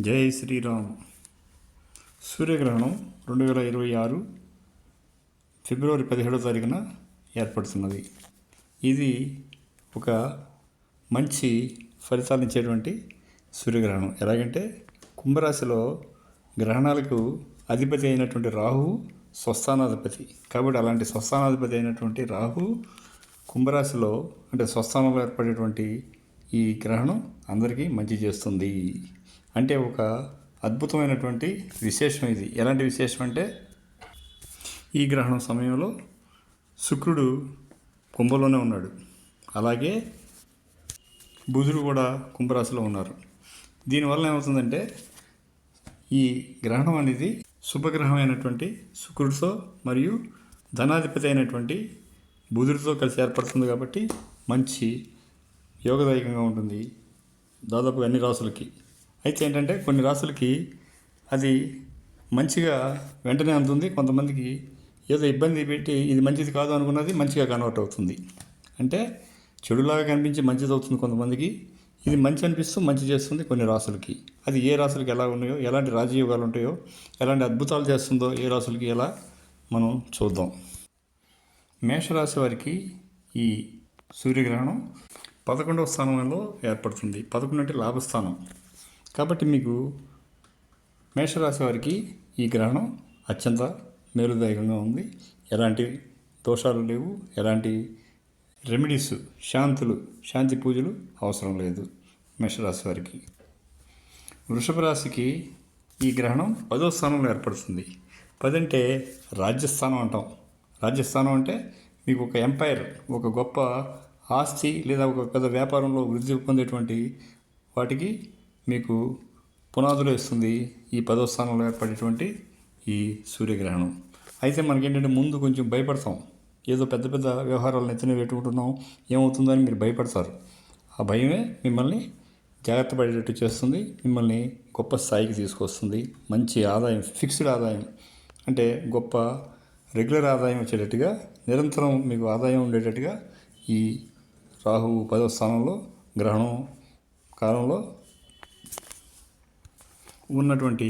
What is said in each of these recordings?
జై శ్రీరామ్. సూర్యగ్రహణం రెండు వేల ఇరవై ఆరు ఫిబ్రవరి పదిహేడవ తారీఖున ఏర్పడుతున్నది. ఇది ఒక మంచి ఫలితాలను ఇచ్చేటువంటి సూర్యగ్రహణం. ఎలాగంటే కుంభరాశిలో గ్రహణాలకు అధిపతి అయినటువంటి రాహు స్వస్థానాధిపతి. కాబట్టి అలాంటి స్వస్థానాధిపతి అయినటువంటి రాహు కుంభరాశిలో అంటే స్వస్థానంలో ఏర్పడేటువంటి ఈ గ్రహణం అందరికీ మంచి చేస్తుంది. అంటే ఒక అద్భుతమైనటువంటి విశేషం ఇది. ఎలాంటి విశేషం అంటే ఈ గ్రహణం సమయంలో శుక్రుడు కుంభలోనే ఉన్నాడు. అలాగే బుధుడు కూడా కుంభరాశిలో ఉన్నారు. దీనివల్ల ఏమవుతుందంటే ఈ గ్రహణం అనేది శుభగ్రహం అయినటువంటి శుక్రుడితో మరియు ధనాధిపతి అయినటువంటి బుధుడితో కలిసి ఏర్పడుతుంది కాబట్టి మంచి యోగదాయకంగా ఉంటుంది దాదాపు అన్ని రాసులకి. అయితే ఏంటంటే కొన్ని రాసులకి అది మంచిగా వెంటనే అందుతుంది కొంతమందికి ఏదో ఇబ్బంది పెట్టి ఇది మంచిది కాదు అనుకున్నది మంచిగా కన్వర్ట్ అవుతుంది. అంటే చెడులాగా కనిపించి మంచిది అవుతుంది కొంతమందికి. ఇది మంచి అనిపిస్తూ మంచి చేస్తుంది కొన్ని రాసులకి. అది ఏ రాసులకి ఎలా ఉన్నాయో ఎలాంటి రాజయోగాలు ఉంటాయో ఎలాంటి అద్భుతాలు చేస్తుందో ఏ రాసులకి ఎలా మనం చూద్దాం. మేషరాశి వారికి ఈ సూర్యగ్రహణం పదకొండవ స్థానంలో ఏర్పడుతుంది. పదకొండు అంటే లాభస్థానం. కాబట్టి మీకు మేషరాశి వారికి ఈ గ్రహణం అత్యంత మేలుదాయకంగా ఉంది. ఎలాంటి దోషాలు లేవు. ఎలాంటి రెమెడీస్ శాంతులు శాంతి పూజలు అవసరం లేదు మేషరాశి వారికి. వృషభ రాశికి ఈ గ్రహణం పదో స్థానంలో ఏర్పడుతుంది. పది అంటే రాజ్యస్థానం అంటాం. రాజ్యస్థానం అంటే మీకు ఒక ఎంపైర్ ఒక గొప్ప ఆస్తి లేదా ఒక పెద్ద వ్యాపారంలో వృద్ధి పొందేటువంటి వాటికి మీకు పునాదులు ఇస్తుంది ఈ పదో స్థానంలో ఏర్పడేటువంటి ఈ సూర్యగ్రహణం. అయితే మనకేంటంటే ముందు కొంచెం భయపడతాం. ఏదో పెద్ద పెద్ద వ్యవహారాలను ఎత్తున పెట్టుకుంటున్నాం. ఏమవుతుందని మీరు భయపడతారు. ఆ భయమే మిమ్మల్ని జాగ్రత్త పడేటట్టు చేస్తుంది. మిమ్మల్ని గొప్ప స్థాయికి తీసుకొస్తుంది. మంచి ఆదాయం ఫిక్స్డ్ ఆదాయం అంటే గొప్ప రెగ్యులర్ ఆదాయం వచ్చేటట్టుగా నిరంతరం మీకు ఆదాయం ఉండేటట్టుగా ఈ రాహు పదవ స్థానంలో గ్రహణం కాలంలో ఉన్నటువంటి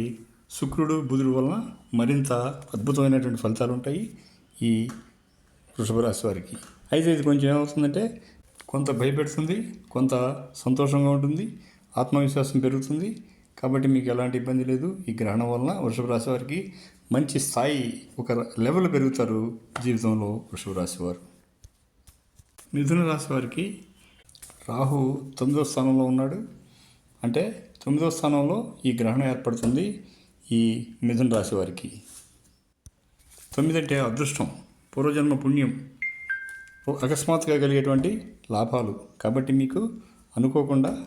శుక్రుడు బుధుడు వలన మరింత అద్భుతమైనటువంటి ఫలితాలు ఉంటాయి ఈ వృషభ రాశి వారికి. అయితే ఇది కొంచెం ఏమవుతుందంటే కొంత భయపెడుతుంది కొంత సంతోషంగా ఉంటుంది ఆత్మవిశ్వాసం పెరుగుతుంది. కాబట్టి మీకు ఎలాంటి ఇబ్బంది లేదు. ఈ గ్రహణం వలన వృషభ రాశి వారికి మంచి స్థాయి ఒక లెవెల్ పెరుగుతారు జీవితంలో వృషభ రాశి వారు. మిథున రాశి వారికి రాహు తొమ్మిదో స్థానంలో ఉన్నాడు. అంటే తొమ్మిదో స్థానంలో ఈ గ్రహణం ఏర్పడుతుంది ఈ మిథున రాశి వారికి. తొమ్మిది అంటే అదృష్టం పూర్వజన్మ పుణ్యం అకస్మాత్తుగా కలిగేటువంటి లాభాలు. కాబట్టి మీకు అనుకోకుండా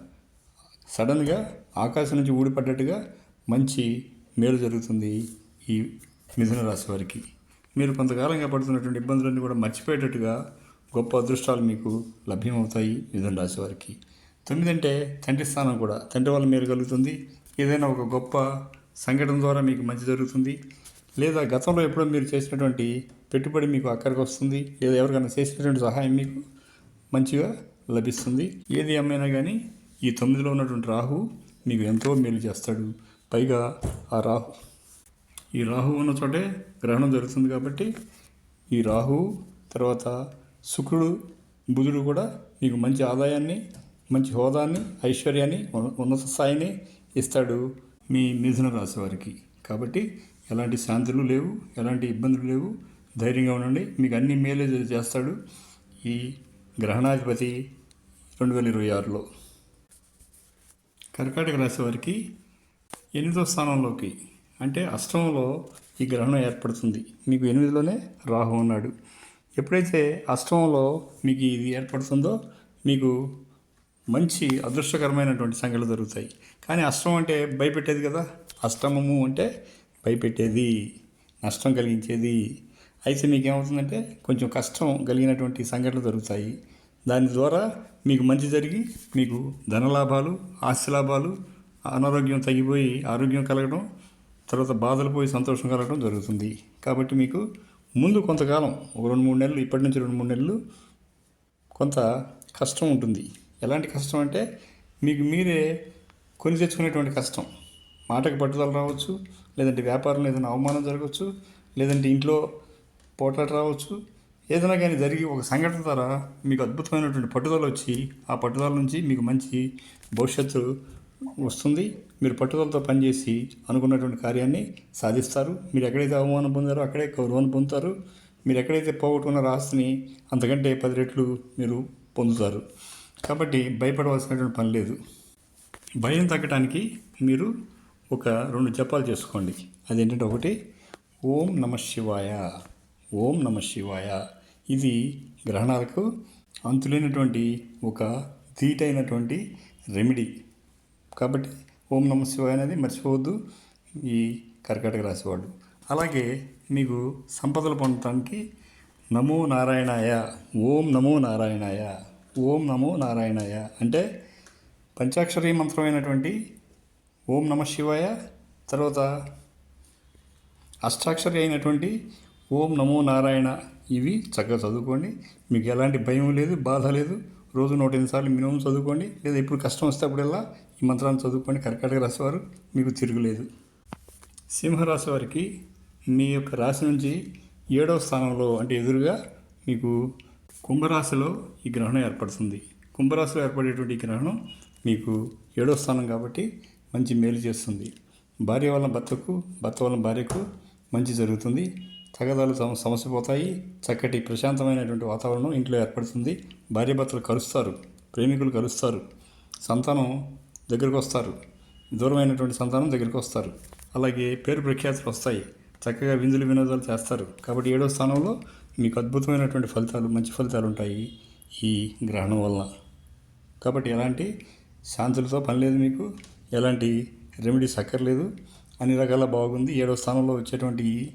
సడన్గా ఆకాశం నుంచి ఊడిపడ్డట్టుగా మంచి మేలు జరుగుతుంది ఈ మిథున రాశి వారికి. మీరు కొంతకాలంగా పడుతున్నటువంటి ఇబ్బందులన్నీ కూడా మర్చిపోయేటట్టుగా గొప్ప అదృష్టాలు మీకు లభ్యమవుతాయి మిథున రాశి వారికి. తొమ్మిది అంటే తండ్రి స్థానం కూడా తండ్రి వల్ల మేలు కలుగుతుంది. ఏదైనా ఒక గొప్ప సంఘటన ద్వారా మీకు మంచి జరుగుతుంది. లేదా గతంలో ఎప్పుడో మీరు చేసినటువంటి పెట్టుబడి మీకు అక్కడికి వస్తుంది. లేదా ఎవరికైనా చేసినటువంటి సహాయం మీకు మంచిగా లభిస్తుంది. ఏది ఏమైనా కానీ ఈ తొమ్మిదిలో ఉన్నటువంటి రాహు మీకు ఎంతో మేలు చేస్తాడు. పైగా ఆ రాహు ఈ రాహు ఉన్న చోటే గ్రహణం జరుగుతుంది కాబట్టి ఈ రాహు తర్వాత శుక్రుడు బుధుడు కూడా మీకు మంచి ఆదాయాన్ని మంచి హోదాన్ని ఐశ్వర్యాన్ని ఉన్నత స్థాయిని ఇస్తాడు మీ మిథున రాశి వారికి. కాబట్టి ఎలాంటి శాంతులు లేవు ఎలాంటి ఇబ్బందులు లేవు. ధైర్యంగా ఉండండి. మీకు అన్ని మేలే చేస్తాడు ఈ గ్రహణాధిపతి రెండు వేల ఇరవై ఆరులో. కర్కాటక రాశి వారికి ఎనిమిదో స్థానంలోకి అంటే అష్టమంలో ఈ గ్రహణం ఏర్పడుతుంది. మీకు ఎనిమిదిలోనే రాహు ఉన్నాడు. ఎప్పుడైతే అష్టమంలో మీకు ఇది ఏర్పడుతుందో మీకు మంచి అదృష్టకరమైనటువంటి సంఘటనలు జరుగుతాయి. కానీ అష్టం అంటే భయపెట్టేది కదా? అష్టమము అంటే భయపెట్టేది నష్టం కలిగించేది. అయితే మీకు ఏమవుతుందంటే కొంచెం కష్టం కలిగినటువంటి సంఘటనలు జరుగుతాయి. దాని ద్వారా మీకు మంచి జరిగి మీకు ధనలాభాలు ఆస్తి లాభాలు అనారోగ్యం తగ్గిపోయి ఆరోగ్యం కలగడం తర్వాత బాధలు పోయి సంతోషం కలగడం జరుగుతుంది. కాబట్టి మీకు ముందు కొంతకాలం ఒక రెండు మూడు నెలలు ఇప్పటి నుంచి రెండు మూడు నెలలు కొంత కష్టం ఉంటుంది. ఎలాంటి కష్టం అంటే మీకు మీరే కొని తెచ్చుకునేటువంటి కష్టం. మాటకు పట్టుదల రావచ్చు లేదంటే వ్యాపారంలో ఏదైనా అవమానం జరగవచ్చు లేదంటే ఇంట్లో పోట్లాట రావచ్చు. ఏదైనా కానీ జరిగి ఒక సంఘటన ద్వారా మీకు అద్భుతమైనటువంటి పట్టుదల వచ్చి ఆ పట్టుదల నుంచి మీకు మంచి భవిష్యత్తు వస్తుంది. మీరు పట్టుదలతో పనిచేసి అనుకున్నటువంటి కార్యాన్ని సాధిస్తారు. మీరు ఎక్కడైతే అవమానం పొందారో అక్కడే గౌరవాన్ని పొందుతారు. మీరు ఎక్కడైతే పోగొట్టుకున్న ఆస్తిని అంతకంటే పది రెట్లు మీరు పొందుతారు. కాబట్టి భయపడవలసినటువంటి పని లేదు. భయం తగ్గడానికి మీరు ఒక రెండు జపాలు చేసుకోండి. అదేంటంటే ఒకటి ఓం నమ శివాయ. ఓం నమ శివాయ. ఇది గ్రహణాలకు అంతులేనటువంటి ఒక ధీటైనటువంటి రెమెడీ. కాబట్టి ఓం నమ శివాయ అనేది మర్చిపోవద్దు. ఈ కర్కాటక రాశి వాళ్ళు. అలాగే మీకు సంపదలు పొందటానికి నమో నారాయణాయ ఓం నమో నారాయణాయ ఓం నమో నారాయణాయ అంటే పంచాక్షరీ మంత్రమైనటువంటి ఓం నమ శివాయ తర్వాత అష్టాక్షరి అయినటువంటి ఓం నమో నారాయణ ఇవి చక్కగా చదువుకోండి. మీకు ఎలాంటి భయం లేదు బాధ లేదు. రోజు నూట ఎనిమిది సార్లు మినిమం చదువుకోండి. లేదా ఇప్పుడు కష్టం వస్తే అప్పుడల్లా ఈ మంత్రాన్ని చదువుకోండి కర్కాటక రాశి వారు మీకు తిరుగులేదు. సింహరాశి వారికి మీ యొక్క రాశి నుంచి ఏడవ స్థానంలో అంటే ఎదురుగా మీకు కుంభరాశిలో ఈ గ్రహణం ఏర్పడుతుంది. కుంభరాశిలో ఏర్పడేటువంటి ఈ గ్రహణం మీకు ఏడవ స్థానం కాబట్టి మంచి మేలు చేస్తుంది. భార్య వల్ల భర్తకు భర్త వల్ల భార్యకు మంచి జరుగుతుంది. తగదాలు సమస్య పోతాయి. చక్కటి ప్రశాంతమైనటువంటి వాతావరణం ఇంట్లో ఏర్పడుతుంది. భార్యాభర్తలు కలుస్తారు. ప్రేమికులు కలుస్తారు. సంతానం దగ్గరకు వస్తారు. దూరమైనటువంటి సంతానం దగ్గరికి వస్తారు. అలాగే పేరు ప్రఖ్యాతులు వస్తాయి. చక్కగా విందులు వినోదాలు చేస్తారు. కాబట్టి ఏడో స్థానంలో మీకు అద్భుతమైనటువంటి ఫలితాలు మంచి ఫలితాలు ఉంటాయి ఈ గ్రహణం వల్ల కాబట్టి ఎలాంటి శాంతులతో పని లేదు మీకు. ఎలాంటి రెమెడీస్ అక్కర్లేదు. అన్ని రకాల బాగుంది. ఏడో స్థానంలో వచ్చేటువంటి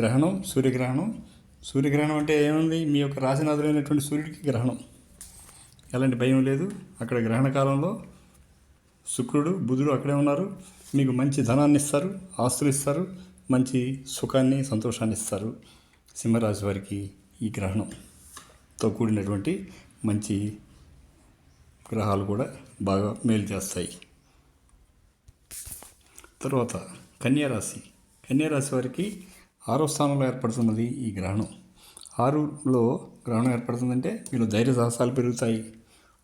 గ్రహణం సూర్యగ్రహణం. సూర్యగ్రహణం అంటే ఏముంది? మీ యొక్క రాశినాథులైనటువంటి సూర్యుడికి గ్రహణం. ఎలాంటి భయం లేదు. అక్కడ గ్రహణ కాలంలో శుక్రుడు బుధుడు అక్కడే ఉన్నారు. మీకు మంచి ధనాన్ని ఇస్తారు ఆస్తులు ఇస్తారు మంచి సుఖాన్ని సంతోషాన్ని ఇస్తారు. సింహరాశి వారికి ఈ గ్రహణంతో కూడినటువంటి మంచి గ్రహాలు కూడా బాగా మేలు చేస్తాయి. తర్వాత కన్యారాశి కన్యారాశి వారికి ఆరో స్థానంలో ఏర్పడుతున్నది ఈ గ్రహణం. ఆరులో గ్రహణం ఏర్పడుతుందంటే వీళ్ళు ధైర్య సాహసాలు పెరుగుతాయి.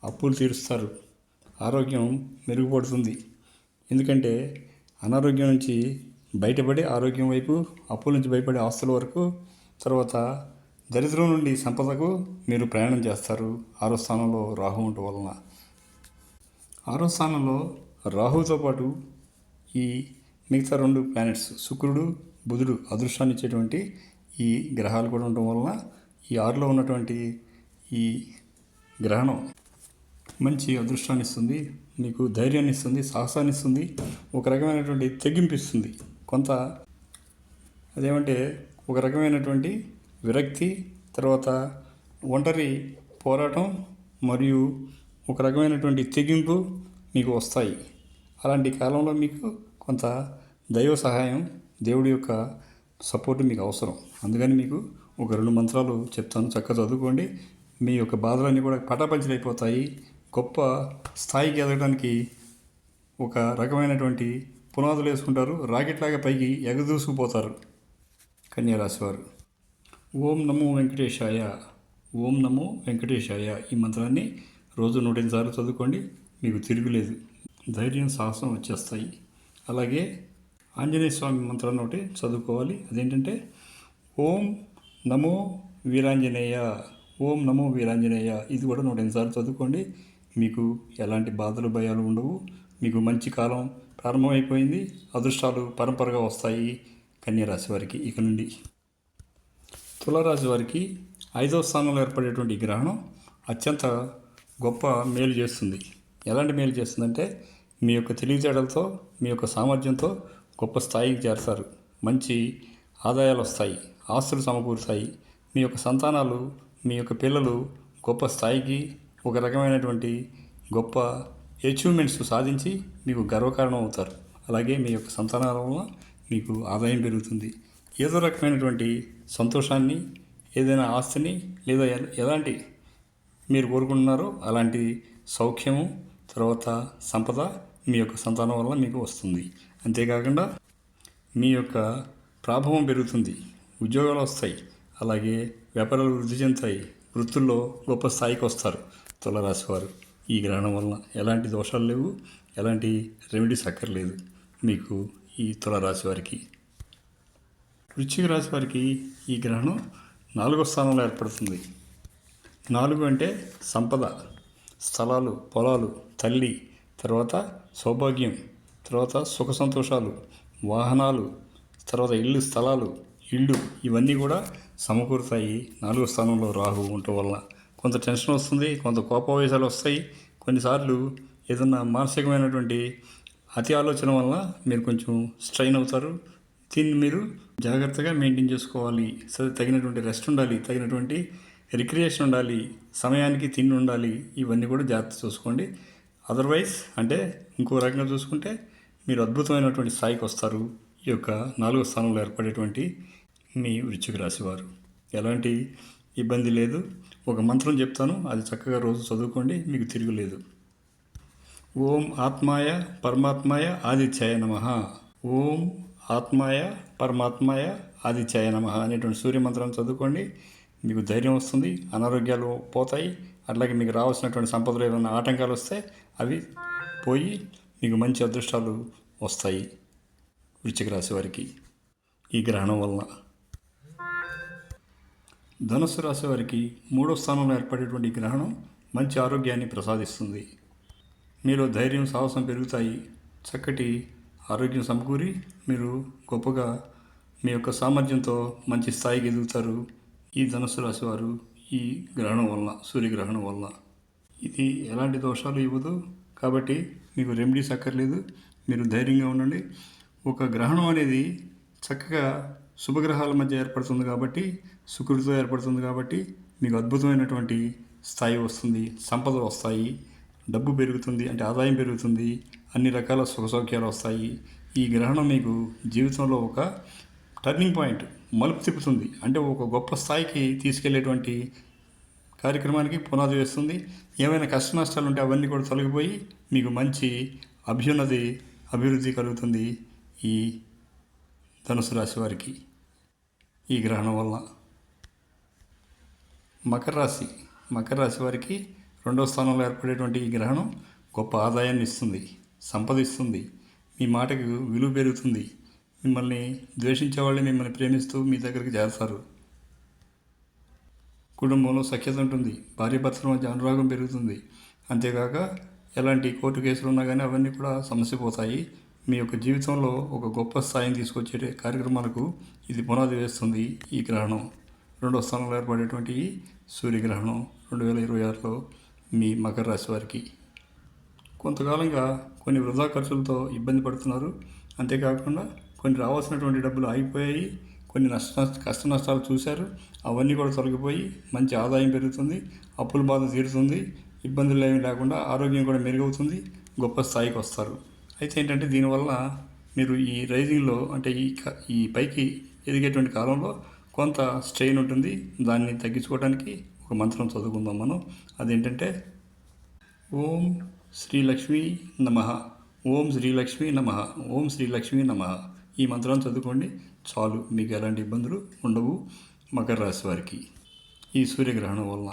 అప్పులు తీరుస్తారు. ఆరోగ్యం మెరుగుపడుతుంది. ఎందుకంటే అనారోగ్యం నుంచి బయటపడి ఆరోగ్యం వైపు అప్పుల నుంచి భయపడే ఆస్తుల వరకు తర్వాత దరిద్రం నుండి సంపదకు మీరు ప్రయాణం చేస్తారు. ఆరో స్థానంలో రాహు ఉండటం వలన. ఆరో స్థానంలో రాహుతో పాటు ఈ మిగతా రెండు ప్లానెట్స్ శుక్రుడు బుధుడు అదృష్టాన్ని ఇచ్చేటువంటి ఈ గ్రహాలు కూడా ఉండటం వలన ఈ ఆరులో ఉన్నటువంటి ఈ గ్రహణం మంచి అదృష్టాన్ని ఇస్తుంది మీకు ధైర్యాన్ని ఇస్తుంది సాహసాన్ని ఇస్తుంది ఒక రకమైనటువంటి తెగింపు ఇస్తుంది కొంత అదేమంటే ఒక రకమైనటువంటి విరక్తి తర్వాత ఒంటరి పోరాటం మరియు ఒక రకమైనటువంటి తెగింపు మీకు వస్తాయి. అలాంటి కాలంలో మీకు కొంత దైవ సహాయం దేవుడి యొక్క సపోర్ట్ మీకు అవసరం. అందుకని మీకు ఒక రెండు మంత్రాలు చెప్తాను. చక్కగా చదువుకోండి. మీ యొక్క బాధలన్నీ కూడా పటాపంచలైపోతాయి. గొప్ప స్థాయికి ఎదగడానికి ఒక రకమైనటువంటి పునాదులు వేసుకుంటారు. రాకెట్లాగా పైకి ఎగదూసుకుపోతారు కన్యారాశి వారు ఓం నమో వెంకటేశాయ ఓం నమో వెంకటేశాయ ఈ మంత్రాన్ని రోజు నూట సార్లు చదువుకోండి. మీకు తిరుగులేదు ధైర్యం సాహసం వచ్చేస్తాయి. అలాగే ఆంజనేయ స్వామి మంత్రాన్ని ఒకటి చదువుకోవాలి. అదేంటంటే ఓం నమో వీరాంజనేయ ఓం నమో వీరాంజనేయ ఇది కూడా నూట సార్లు చదువుకోండి. మీకు ఎలాంటి బాధలు భయాలు ఉండవు. మీకు మంచి కాలం ప్రారంభమైపోయింది. అదృష్టాలు పరంపరగా వస్తాయి. కన్యారాశి వారికి ఇక నుండి. తులారాశి వారికి ఐదవ స్థానంలో ఏర్పడేటువంటి గ్రహణం అత్యంత గొప్ప మేలు చేస్తుంది. ఎలాంటి మేలు చేస్తుందంటే మీ యొక్క తెలివితేటలతో మీ యొక్క సామర్థ్యంతో గొప్ప స్థాయికి చేరతారు. మంచి ఆదాయాలు వస్తాయి. ఆస్తులు సమకూరుతాయి. మీ యొక్క సంతానాలు మీ యొక్క పిల్లలు గొప్ప స్థాయికి ఒక రకమైనటువంటి గొప్ప అచీవ్మెంట్స్ సాధించి మీకు గర్వకారణం అవుతారు. అలాగే మీ యొక్క సంతానాల వలన మీకు ఆదాయం పెరుగుతుంది. ఏదో రకమైనటువంటి సంతోషాన్ని ఏదైనా ఆస్తిని లేదా ఎలాంటి మీరు కోరుకుంటున్నారో అలాంటి సౌఖ్యము తర్వాత సంపద మీ యొక్క సంతానం వల్ల మీకు వస్తుంది. అంతేకాకుండా మీ యొక్క ప్రాభవం పెరుగుతుంది. ఉద్యోగాలు వస్తాయి. అలాగే వ్యాపారాలు వృద్ధి చెందుతాయి. వృత్తుల్లో గొప్ప స్థాయికి వస్తారు. తులరాశి వారు ఈ గ్రహణం వలన ఎలాంటి దోషాలు లేవు ఎలాంటి రెమెడీస్ అక్కర్లేదు మీకు ఈ తులరాశి వారికి వృశ్చిక రాశి వారికి ఈ గ్రహణం నాలుగో స్థానంలో ఏర్పడుతుంది. నాలుగు అంటే సంపద స్థలాలు పొలాలు తల్లి తర్వాత సౌభాగ్యం తర్వాత సుఖ సంతోషాలు వాహనాలు తర్వాత ఇల్లు స్థలాలు ఇళ్ళు ఇవన్నీ కూడా సమకూరుతాయి నాలుగో స్థానంలో రాహు ఉండటం వలన. కొంత టెన్షన్ వస్తుంది కొంత కోపావేశాలు వస్తాయి. కొన్నిసార్లు ఏదన్నా మానసికమైనటువంటి అతి ఆలోచన వలన మీరు కొంచెం స్ట్రైన్ అవుతారు. దీన్ని మీరు జాగ్రత్తగా మెయింటైన్ చేసుకోవాలి. సరే తగినటువంటి రెస్ట్ ఉండాలి తగినటువంటి రిక్రియేషన్ ఉండాలి సమయానికి తిండి ఉండాలి ఇవన్నీ కూడా జాగ్రత్త చూసుకోండి. అదర్వైజ్ అంటే ఇంకో రకంగా చూసుకుంటే మీరు అద్భుతమైనటువంటి స్థాయికి వస్తారు. ఈ యొక్క నాలుగో స్థానంలో ఏర్పడేటువంటి మీ వృశ్చిక రాసేవారు ఎలాంటి ఇబ్బంది లేదు. ఒక మంత్రం చెప్తాను అది చక్కగా రోజు చదువుకోండి మీకు తిరుగులేదు. ఓం ఆత్మాయ పరమాత్మాయ ఆదిత్యాయ నమ. ఓం ఆత్మాయ పరమాత్మాయ ఆదిత్యాయ నమ అనేటువంటి సూర్యమంత్రం చదువుకోండి మీకు ధైర్యం వస్తుంది అనారోగ్యాలు పోతాయి అట్లాగే మీకు రావాల్సినటువంటి సంపదలు ఏదైనా ఆటంకాలు వస్తే అవి పోయి మీకు మంచి అదృష్టాలు వస్తాయి. వృశ్చిక రాశి వారికి ఈ గ్రహణం వలన. ధనుస్సు రాశి వారికి మూడో స్థానంలో ఏర్పడేటువంటి గ్రహణం మంచి ఆరోగ్యాన్ని ప్రసాదిస్తుంది. మీలో ధైర్యం సాహసం పెరుగుతాయి. చక్కటి ఆరోగ్యం సమకూరి మీరు గొప్పగా మీ యొక్క సామర్థ్యంతో మంచి స్థాయికి ఎదుగుతారు. ఈ ధనుసు రాశి వారు ఈ గ్రహణం వలన సూర్యగ్రహణం వలన. ఇది ఎలాంటి దోషాలు ఇవ్వదు. కాబట్టి మీకు రెమెడీస్ అక్కర్లేదు. మీరు ధైర్యంగా ఉండండి. ఒక గ్రహణం అనేది చక్కగా శుభగ్రహాల మధ్య ఏర్పడుతుంది కాబట్టి శుక్రుడితో ఏర్పడుతుంది కాబట్టి మీకు అద్భుతమైనటువంటి స్థాయి వస్తుంది సంపదలు వస్తాయి డబ్బు పెరుగుతుంది అంటే ఆదాయం పెరుగుతుంది అన్ని రకాల సుఖ సౌఖ్యాలు వస్తాయి. ఈ గ్రహణం మీకు జీవితంలో ఒక టర్నింగ్ పాయింట్ మలుపు తిప్పుతుంది. అంటే ఒక గొప్ప స్థాయికి తీసుకెళ్ళేటువంటి కార్యక్రమానికి పునాది వేస్తుంది. ఏమైనా కష్ట నష్టాలు ఉంటే అవన్నీ కూడా తొలగిపోయి మీకు మంచి అభ్యున్నతి అభివృద్ధి కలుగుతుంది ఈ ధనుసు రాశి వారికి. ఈ గ్రహణం వల్ల మకర రాశి మకర రాశి వారికి రెండవ స్థానంలో ఏర్పడేటువంటి ఈ గ్రహణం గొప్ప ఆదాయాన్ని ఇస్తుంది సంపద ఇస్తుంది మీ మాటకు విలువ పెరుగుతుంది మిమ్మల్ని ద్వేషించే వాళ్ళే మిమ్మల్ని ప్రేమిస్తూ మీ దగ్గరికి చేస్తారు కుటుంబంలో సఖ్యత ఉంటుంది భార్యాభర్తల మధ్య అనురాగం పెరుగుతుంది. అంతేకాక ఎలాంటి కోర్టు కేసులు ఉన్నా కానీ అవన్నీ కూడా సమస్య పోతాయి మీ యొక్క జీవితంలో ఒక గొప్ప స్థాయిని తీసుకొచ్చే కార్యక్రమాలకు ఇది పునాది వేస్తుంది ఈ గ్రహణం. రెండో స్థానంలో ఏర్పడేటువంటి సూర్యగ్రహణం రెండు వేల ఇరవై ఆరులో మీ మకర రాశి వారికి. కొంతకాలంగా కొన్ని వృధా ఖర్చులతో ఇబ్బంది పడుతున్నారు. అంతేకాకుండా కొన్ని రావాల్సినటువంటి డబ్బులు ఆగిపోయాయి. కొన్ని నష్ట కష్ట నష్టాలు చూశారు. అవన్నీ కూడా తొలగిపోయి మంచి ఆదాయం పెరుగుతుంది. అప్పుల బాధ తీరుతుంది. ఇబ్బందులు ఏమీ లేకుండా ఆరోగ్యం కూడా మెరుగవుతుంది. గొప్ప స్థాయికి వస్తారు. అయితే ఏంటంటే దీనివల్ల మీరు ఈ రైజింగ్లో అంటే ఈ క- ఈ పైకి ఎదిగేటువంటి కాలంలో కొంత స్ట్రెయిన్ ఉంటుంది. దాన్ని తగ్గించుకోవడానికి ఒక మంత్రం చదువుకుందాం మనం. అదేంటంటే ఓం శ్రీలక్ష్మీ నమ. ఓం శ్రీలక్ష్మీ నమ. ఓం శ్రీలక్ష్మీ నమ. ఈ మంత్రాన్ని చదువుకోండి. చాలు. మీకు ఎలాంటి ఇబ్బందులు ఉండవు. మకర రాశి వారికి. ఈ సూర్యగ్రహణం వలన.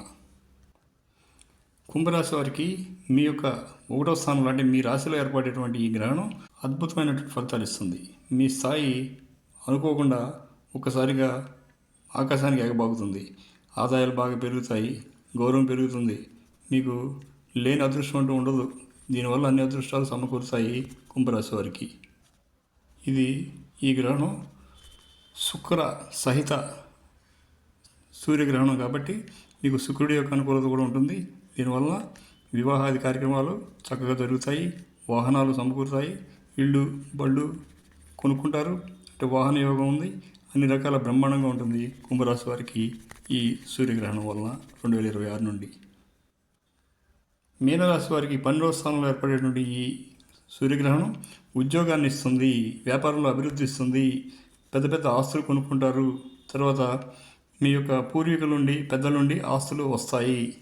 కుంభరాశి వారికి మీ యొక్క ఒకటో స్థానంలో అంటే మీ రాశిలో ఏర్పడేటువంటి ఈ గ్రహణం అద్భుతమైనటువంటి ఫలితాలు ఇస్తుంది. మీ స్థాయి అనుకోకుండా ఒక్కసారిగా ఆకాశానికి ఎగబాగుతుంది. ఆదాయాలు బాగా పెరుగుతాయి. గౌరవం పెరుగుతుంది. మీకు లేని అదృష్టం అంటూ ఉండదు. దీనివల్ల అన్ని అదృష్టాలు సమకూరుతాయి కుంభరాశి వారికి. ఇది ఈ గ్రహణం శుక్ర సహిత సూర్యగ్రహణం కాబట్టి మీకు శుక్రుడి యొక్క అనుకూలత కూడా ఉంటుంది. దీనివల్ల వివాహాది కార్యక్రమాలు చక్కగా జరుగుతాయి వాహనాలు సమకూరుతాయి ఇళ్ళు బళ్ళు కొనుక్కుంటారు. అంటే వాహన యోగం ఉంది. అన్ని రకాల బ్రహ్మాండంగా ఉంటుంది కుంభరాశి వారికి ఈ సూర్యగ్రహణం వలన రెండు వేల ఇరవై ఆరు నుండి. మీనరాశి వారికి పన్నెండవ స్థానంలో ఏర్పడేటువంటి ఈ సూర్యగ్రహణం ఉద్యోగాన్ని ఇస్తుంది వ్యాపారంలో అభివృద్ధి ఇస్తుంది పెద్ద పెద్ద ఆస్తులు కొనుక్కుంటారు. తర్వాత మీ యొక్క పూర్వీకుల నుండి పెద్దల నుండి ఆస్తులు వస్తాయి.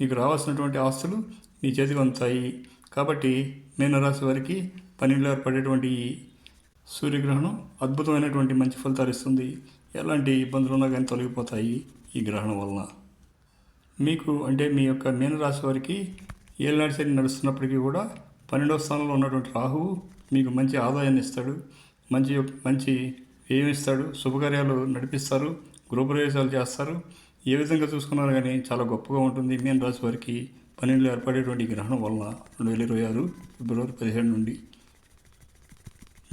మీకు రావాల్సినటువంటి ఆస్తులు మీ చేతికి అందుతాయి కాబట్టి మీనరాశి వారికి పన్నెండులో ఏర్పడేటువంటి సూర్యగ్రహణం అద్భుతమైనటువంటి మంచి ఫలితాలు ఇస్తుంది. ఎలాంటి ఇబ్బందులు ఉన్నా కానీ తొలగిపోతాయి ఈ గ్రహణం వలన. మీకు అంటే మీ యొక్క మీనరాశి వారికి ఏళ్ళనాటి శని నడుస్తున్నప్పటికీ కూడా పన్నెండవ స్థానంలో ఉన్నటువంటి రాహువు మీకు మంచి ఆదాయాన్ని ఇస్తాడు. మంచి మంచి వ్యయం ఇస్తాడు. శుభకార్యాలు నడిపిస్తారు. గృహప్రవేశాలు చేస్తారు. ఏ విధంగా చూసుకున్నారు కానీ చాలా గొప్పగా ఉంటుంది. మీన రాశి వారికి పన్నెండులో ఏర్పడేటువంటి గ్రహణం వలన రెండు వేల ఇరవై ఆరు ఫిబ్రవరి పదిహేడు నుండి.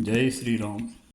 జై శ్రీరామ్.